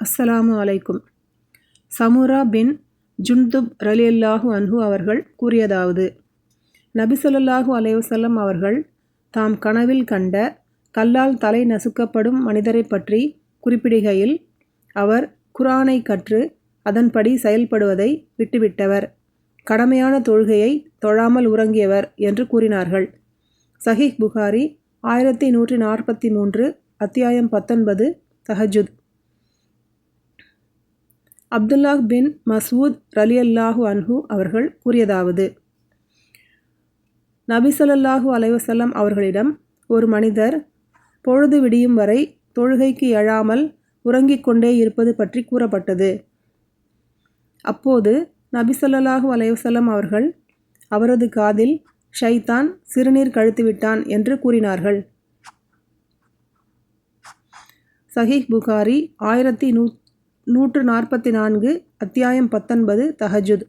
அஸ்ஸலாமு அலைக்கும். சமுரா பின் ஜுன்துப் ரலியல்லாஹு அன்ஹு அவர்கள் கூறியதாவது நபிசல்லாஹு அலைவசல்லம் அவர்கள் தாம் கனவில் கண்ட கல்லால் தலை நசுக்கப்படும் மனிதரை பற்றி குறிப்பிடுகையில் அவர் குரானை கற்று அதன்படி செயல்படுவதை விட்டுவிட்டவர். கடமையான தொழுகையை தொழாமல் உறங்கியவர் என்று கூறினார்கள். சஹிஹ் புகாரி ஆயிரத்தி நூற்றி நாற்பத்தி மூன்று அத்தியாயம் பத்தொன்பது தஹஜுத். அப்துல்லாஹ் பின் மசூத் ரலியல்லாஹு அன்ஹு அவர்கள் கூறியதாவது நபிசல்லாஹூ அலைவசல்லம் அவர்களிடம் ஒரு மனிதர் பொழுது விடியும் வரை தொழுகைக்கு எழாமல் உறங்கிக் கொண்டே இருப்பது பற்றி கூறப்பட்டது. அப்போது நபிசல்லாஹூ அலைவசல்லம் அவர்கள் அவரது காதில் ஷைத்தான் சிறுநீர் கழுத்துவிட்டான் என்று கூறினார்கள். சஹீஹ் புகாரி ஆயிரத்தி நூ நூற்று நாற்பத்தி நான்கு அத்தியாயம் பத்தொன்பது தஹஜுத்.